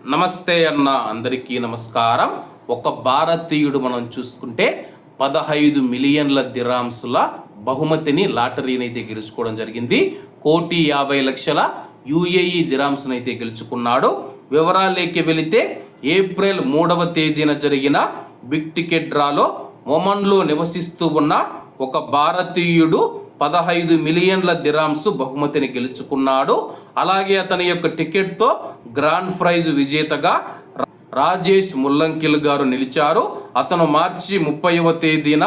నమస్తే అన్న అందరికీ నమస్కారం. ఒక భారతీయుడు మనం చూసుకుంటే పదహైదు మిలియన్ల దిరాంసుల బహుమతిని లాటరీని అయితే గెలుచుకోవడం జరిగింది. కోటి యాభై లక్షల యుఏఈ దిరాంసును అయితే గెలుచుకున్నాడు. వివరాలేకి వెళితే ఏప్రిల్ మూడవ తేదీన జరిగిన బిగ్ టికెట్ డ్రాలో ఒమన్లో నివసిస్తూ ఉన్న ఒక భారతీయుడు పదహైదు మిలియన్ల దిరామ్స్ బహుమతిని గెలుచుకున్నాడు. అలాగే అతని యొక్క టికెట్తో గ్రాండ్ ప్రైజ్ విజేతగా రాజేష్ ముల్లంకిల్ గారు నిలిచారు. అతను మార్చి ముప్పైవ తేదీన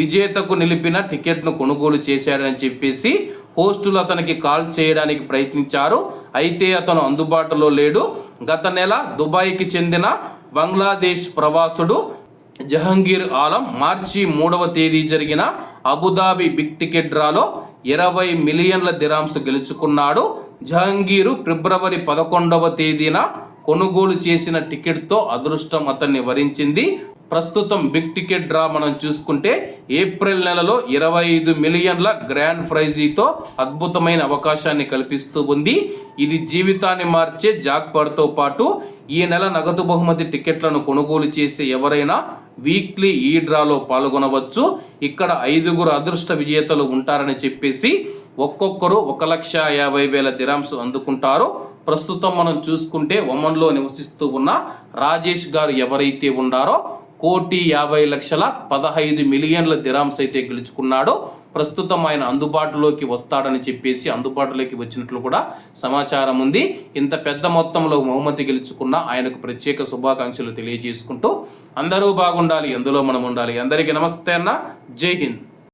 విజేతకు నిలిపిన టికెట్ను కొనుగోలు చేశాడని చెప్పేసి హోస్టులు అతనికి కాల్ చేయడానికి ప్రయత్నించారు. అయితే అతను అందుబాటులో లేడు. గత నెల దుబాయ్కి చెందిన బంగ్లాదేశ్ ప్రవాసుడు జహంగీర్ ఆలం మార్చి మూడవ తేదీ జరిగిన అబుదాబి బిగ్ టికెట్ డ్రాలో ఇరవై మిలియన్ల దిరాంస్ గెలుచుకున్నాడు. జహంగీరు ఫిబ్రవరి పదకొండవ తేదీన కొనుగోలు చేసిన టికెట్తో అదృష్టం అతన్ని వరించింది. ప్రస్తుతం బిగ్ టికెట్ డ్రా మనం చూసుకుంటే ఏప్రిల్ నెలలో ఇరవై ఐదు మిలియన్ల గ్రాండ్ ప్రైజీతో అద్భుతమైన అవకాశాన్ని కల్పిస్తూ ఉంది. ఇది జీవితాన్ని మార్చే జాక్పాట్తో పాటు ఈ నెల నగదు బహుమతి టికెట్లను కొనుగోలు చేసే ఎవరైనా వీక్లీ ఈ డ్రాలో పాల్గొనవచ్చు. ఇక్కడ ఐదుగురు అదృష్ట విజేతలు ఉంటారని చెప్పేసి ఒక్కొక్కరు ఒక లక్ష యాభై వేల దిరాంస్ అందుకుంటారు. ప్రస్తుతం మనం చూసుకుంటే ఒమన్లో నివసిస్తూ ఉన్న రాజేష్ గారు ఎవరైతే ఉన్నారో కోటి యాభై లక్షల పదహైదు మిలియన్ల దిరామ్స్ అయితే గెలుచుకున్నాడో ప్రస్తుతం ఆయన అందుబాటులోకి వస్తాడని చెప్పేసి అందుబాటులోకి వచ్చినట్లు కూడా సమాచారం ఉంది. ఇంత పెద్ద మొత్తంలో బహుమతి గెలుచుకున్న ఆయనకు ప్రత్యేక శుభాకాంక్షలు తెలియజేసుకుంటూ అందరూ బాగుండాలి ఎందులో మనం ఉండాలి. అందరికీ నమస్తే అన్న. జై హింద్.